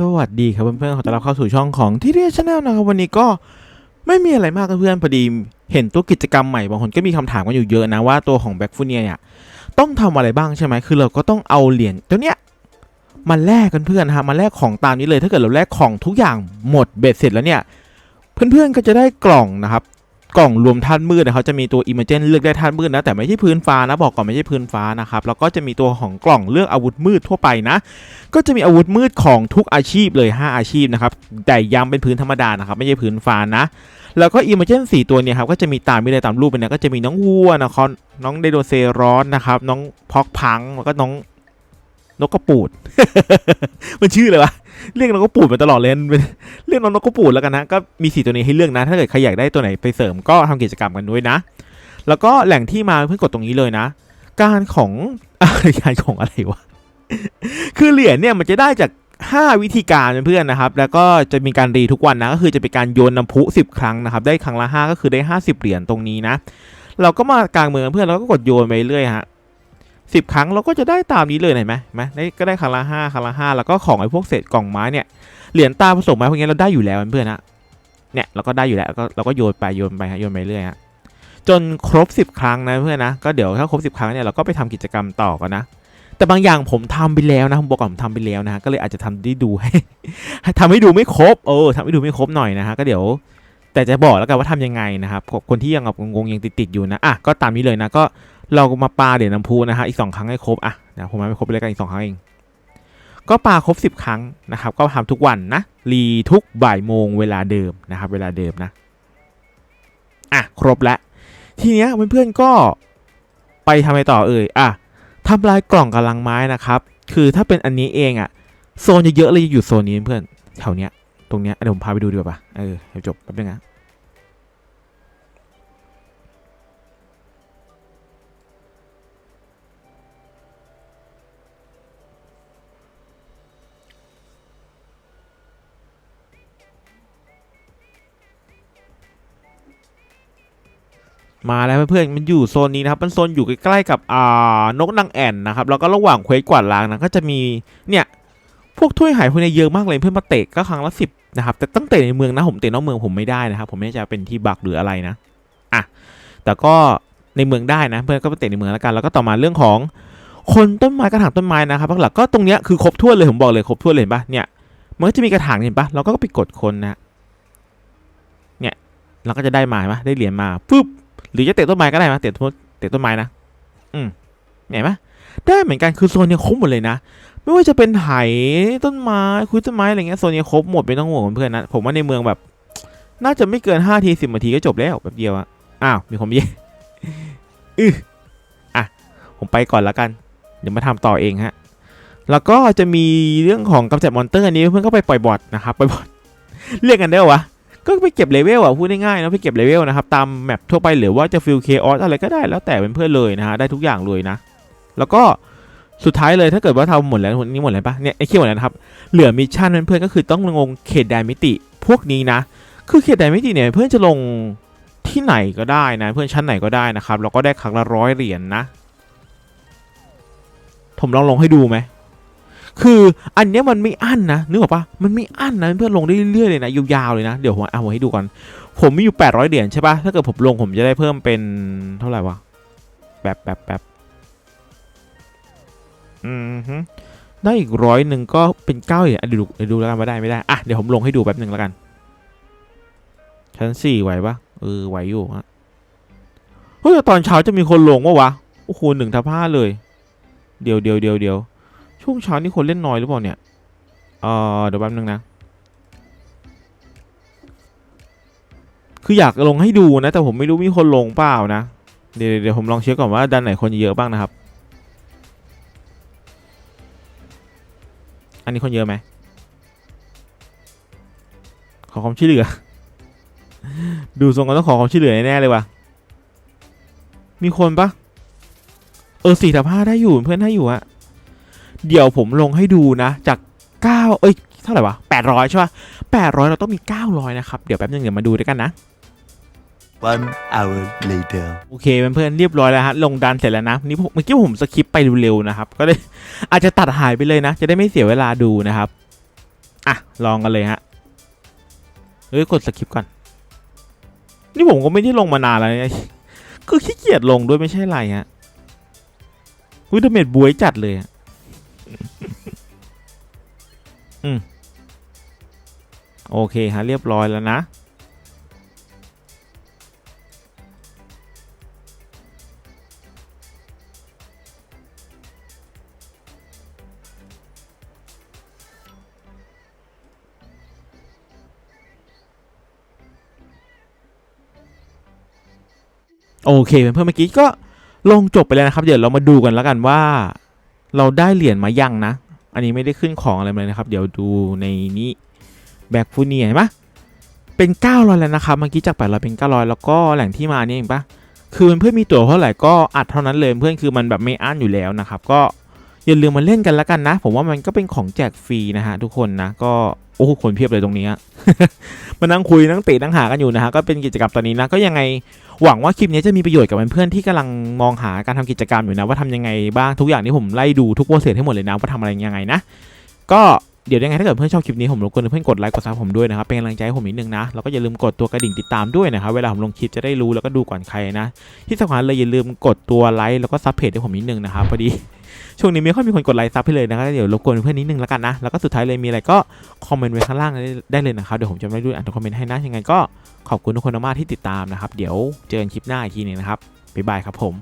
สวัสดีครับเพื่อนๆ ขอต้อนรับเข้าสู่ช่องของที่เรียชแนลนะครับวันนี้ก็ไม่มีอะไรมากครับเพื่อนพอดีเห็นตัวกิจกรรมใหม่บางคนก็มีคำถามกันอยู่เยอะนะว่าตัวของแบ็กฟูเนียเนี่ยต้องทำอะไรบ้างใช่ไหมคือเราก็ต้องเอาเหรียญตัวเนี้ยมาแลกกันเพื่อนฮะมาแลกของตามนี้เลยถ้าเกิดเราแลกของทุกอย่างหมดเบ็ดเสร็จแล้วเนี่ยเพื่อนๆก็จะได้กล่องนะครับ กล่องรวมธาตุมืดนะเขาจะมีตัวอิมเมจนเลือกได้ธาตุมืดนะแต่ไม่ใช่พื้นฟ้านะบอกก่อนไม่ใช่พื้นฟ้านะครับแล้วก็จะมีตัวของกล่องเลือกอาวุธมืดทั่วไปนะ ก็จะมีอาวุธมืดของทุกอาชีพเลย 5 อาชีพนะครับแต่ย้ำเป็นพื้นธรรมดานะครับไม่ใช่พื้นฟ้านะแล้วก็อิมเมจนสี่ตัวเนี่ยครับก็จะมีตามมีเลยตามรูปไปเนี่ยก็จะมีน้องวัวนะครับน้องไดโนเซรอสนะครับน้องพอกพังแล้วก็น้อง นกกระปูด มันชื่ออะไรวะเรียกนกกระปูดมาตลอดเลยเป็นเรียกน้องนกกระปูดแล้วกันนะก็มีสี่ตัวนี้ให้เลือกนะ ถ้าเกิดใครอยากได้ตัวไหนไปเสริมก็ทำกิจกรรมกันด้วยนะ แล้วก็แหล่งที่มาเพื่อกดตรงนี้เลยนะ การของการของอะไรวะคือเหรียญเนี่ยมันจะได้จาก 5 วิธีการเพื่อนนะครับ แล้วก็จะมีการรีทุกวันนะก็คือจะเป็นการโยนน้ำพุ 10 ครั้งนะครับ ได้ครั้งละ 5 ก็คือได้ 50 เหรียญตรงนี้นะ เราก็มากลางเมืองเพื่อนเราก็กดโยนไปเรื่อยฮะ สิบครั้งเราก็จะได้ตามนี้เลยเห็นไหมไหมได้ก็ได้ครั้งละห้าครั้งละห้าแล้วก็ของไอ้พวกเศษกล่องไม้เนี่ยเหรียญตาผสมไม้พวกนี้เราได้อยู่แล้วเพื่อนๆนะเนี่ยเราก็ได้อยู่แล้วก็เราก็โยนไปโยนไปฮะโยนไปเรื่อยฮะจนครบ 10 ครั้งนะเพื่อนนะก็เดี๋ยวถ้าครบ 10 ครั้งเนี่ยเราก็ไปทำกิจกรรมต่อกันนะแต่บางอย่างผมทำไปแล้วนะผมบอกก่อนผมทำไปแล้วนะฮะก็เลยอาจจะทำได้ดูให้ทำให้ดูไม่ครบเออทำให้ดูไม่ครบหน่อยนะฮะก็เดี๋ยว แต่จะบอกแล้วกันว่าทำยังไงนะครับคนที่ยังงงยังติดๆอยู่นะอะก็ตามนี้เลยนะก็ เรามาปาเหรียญน้ำพุนะฮะอีกสองครั้งให้ครบอะเดี๋ยวผมไม่ครบไปเลยกันอีกสองครั้งเอง ก็ปาครบ10ครั้งนะครับ ก็ทำทุกวันนะรีทุกบ่ายโมงเวลาเดิมนะครับ เวลาเดิมนะอะครบแล้วทีเนี้ยเพื่อนๆก็ไปทำอะไรต่อเอ่ยอะทำลายกล่องกำลังไม้นะครับ คือถ้าเป็นอันนี้เองอะโซนเยอะๆเลยอยู่โซนนี้เพื่อนแถวเนี้ยตรงเนี้ยเดี๋ยวผมพาไปดูดีกว่าปะเออเดี๋ยวจบแป๊บนึงนะ มาแล้วเพื่อนๆมันอยู่โซนนี้นะครับมันโซนอยู่ใกล้ๆกับอ่านกนางแอ่นนะครับแล้วก็ระหว่างเควสกวาดล้างนะก็จะมีเนี่ยพวกถ้วยหายพวกนี้เยอะมากเลยเพื่อนมาเตะก็ครั้งละสิบนะครับแต่ต้องเตะในเมืองนะผมเตะนอกเมืองผมไม่ได้นะครับ ผมไม่แน่ใจว่เป็นที่บักหรืออะไรนะอะแต่ก็ในเมืองได้นะ เพื่อนก็ไปเตะในเมืองแล้วกัน แล้วก็ต่อมาเรื่องของคนต้นไม้กระถางต้นไม้นะครับหลักก็ตรงเนี้ยคือครบถ้วนเลยผมบอกเลยครบถ้วนเลยเห็นปะเนี่ยมันก็จะมีกระถางเห็นปะเราก็ไปกดคนนะเนี่ยเราก็จะได้มาเห็นปะได้เหรียญมาปุ๊บ หรือจะเตะต้นไม้ก็ได้นะเตะต้นเตะต้นไม้นะ อืมเห็นปะได้เหมือนกันคือโซนเนี้ยครบหมดเลยนะ ไม่ว่าจะเป็นไหต้นไม้คุยต้นไม้อะไรเงี้ยโซนนี้ครบหมดไม่ต้องห่วงเพื่อนๆนะผมว่าในเมืองแบบ น่าจะไม่เกิน5ทีสิบนาทีก็จบแล้วแบบเดียวอะอ้าวมีคนเย่อืออะผมไปก่อนแล้วกัน เดี๋ยวมาทำต่อเองฮะแล้วก็จะมีเรื่องของกำจัดมอนเตอร์อันนี้เพื่อนก็ไปปล่อยบอทนะครับปล่อยบอทเรียกกันได้เหรอวะ ก็ไปเก็บเลเวลอะพูดง่ายๆนะไปเก็บเลเวลนะครับตามแมปทั่วไปหรือว่าจะฟิลเคออสอะไรก็ได้แล้วแต่เป็นเพื่อนเลยนะฮะได้ทุกอย่างเลยนะ แล้วก็สุดท้ายเลยถ้าเกิดว่าทำหมดแล้วนี่หมดแล้วปะเนี่ยไอ้คียหมดแล้วนะครับเหลือมิชชั่นเพื่อนๆก็คือต้องลงเขตแดนมิติพวกนี้นะ คือเขตแดนมิติเนี่ยเพื่อนจะลงที่ไหนก็ได้นะ เพื่อนชั้นไหนก็ได้นะครับแล้วก็ได้ครั้งละร้อยเหรียญนนะผมลองลงให้ดูไหม คืออันเนี้ยมันไม่อั้นนะนึกออกปะมันไม่อั้นนะเพื่อนลงได้เรื่อยๆเลยนะยาวๆเลยนะเดี๋ยวผมเอาให้ดูก่อนผมมีอยู่800เหรียญใช่ปะถ้าเกิดผมลงผมจะได้เพิ่มเป็นเท่าไหร่วะแบบแบบแบบอืมฮึได้อีกร้อยหนึ่งก็เป็นเก้าเหรียญเดี๋ยวดูเดี๋ยวดูแล้วกันว่าได้ไม่ได้อะเดี๋ยวผมลงให้ดูแป๊บหนึ่งแล้วกัน ชั้นสี่ไหวปะเออไหวอยู่ฮะเฮ้ยแต่ตอนเช้าจะมีคนลงวะวะโอ้โหหนึ่งทับห้าเลย เดี๋ยวเดี๋ยวเดี๋ยวเดี๋ยว ช่วงเช้านี่คนเล่นน้อยหรือเปล่าเนี่ยเออเดี๋ยวแป๊บนึงนะ คืออยากลงให้ดูนะ แต่ผมไม่รู้มีคนลงเปล่านะ เดี๋ยวเดี๋ยวผมลองเช็คก่อนว่าด้านไหนคนเยอะบ้างนะครับ อันนี้คนเยอะไหมขอความช่วยเหลือ ดูทรงกันต้องขอความช่วยเหลือแน่เลยว่ะ มีคนปะเออสี่ทับห้าได้อยู่เพื่อนได้อยู่อะ เดี๋ยวผมลงให้ดูนะ จากเก้าเอ้ย เท่าไหร่วะแปดร้อยใช่ปะแปดร้อยเราต้องมีเก้าร้อยนะครับ เดี๋ยวแป๊บนึงเดี๋ยวมาดูด้วยกันนะ One hour later. โอเคเพื่อนๆเรียบร้อยแล้วฮะ ลงดันเสร็จแล้วนะ นี่ผมเมื่อกี้ผมสคิปไปเร็วๆนะครับ ก็เลยอาจจะตัดหายไปเลยนะ จะได้ไม่เสียเวลาดูนะครับ อะ ลองกันเลยฮะ เฮ้ย กดสคริปก่อน นี่ผมก็ไม่ได้ลงมานานแล้วนะคือขี้เกียจลงด้วยไม่ใช่ไรฮะวิตาเมดบวยจัดเลยอะ อืมโอเคฮะเรียบร้อยแล้วนะ โอเคเพื่อนเมื่อกี้ก็ลงจบไปแล้วนะครับ เดี๋ยวเรามาดูกันแล้วกันว่า เราได้เหรียญมายังนะ อันนี้ไม่ได้ขึ้นของอะไรเลยนะครับ เดี๋ยวดูในนี้แบ็กฟูเนียเห็นปะเป็น 900 แล้วนะครับ เมื่อกี้จาก 800 เป็น 900 แล้วก็แหล่งที่มาเนี่ยเห็นปะคือเพื่อนมีตั๋วเท่าไหร่ก็อัดเท่านั้นเลยเพื่อนคือมันแบบไม่อั้นอยู่แล้วนะครับ ก็ อย่าลืมมาเล่นกันแล้วกันนะ ผมว่ามันก็เป็นของแจกฟรีนะฮะทุกคนนะก็โอ้โหคนเพียบเลยตรงนี้มานั่งคุยนั่งเตะนั่งหากันอยู่นะฮะก็เป็นกิจกรรมตอนนี้นะก็ยังไงหวังว่าคลิปนี้จะมีประโยชน์กับเพื่อนๆที่กำลังมองหาการทำกิจกรรมอยู่นะว่าทำยังไงบ้างทุกอย่างที่ผมไล่ดูทุกโปรเซสให้หมดเลยนะว่าทำอะไรยังไงนะก็ เดี๋ยวยังไงถ้าเกิดเพื่อนชอบคลิปนี้ผมรบกวนเพื่อนกดไลค์กดซับผมด้วยนะครับเป็นกำลังใจให้ผมนิดนึงนะแล้วก็อย่าลืมกดตัวกระดิ่งติดตามด้วยนะครับเวลาผมลงคลิปจะได้รู้แล้วก็ดูก่อนใครนะ ที่สำคัญเลยอย่าลืมกดตัวไลค์แล้วก็ซับเพจให้ผมนิดนึงนะครับพอดีช่วงนี้ไม่ค่อยมีคนกดไลค์ซับให้เลยนะครับเดี๋ยวรบกวนเพื่อนนิดนึงแล้วกันนะแล้วก็สุดท้ายเลยมีอะไรก็คอมเมนต์ไว้ข้างล่างได้ไดเลยนะครับเดี๋ยวผมจะไม่ดูอ่านทุกคอมเมนต์ให้นะยังไงก็ขอบคุณทุกคนมากที่ติดตามนะครับเดี๋ยวเจอกันคลิปหน้าอีกทีนึงนะครับบ๊ายบายครับผม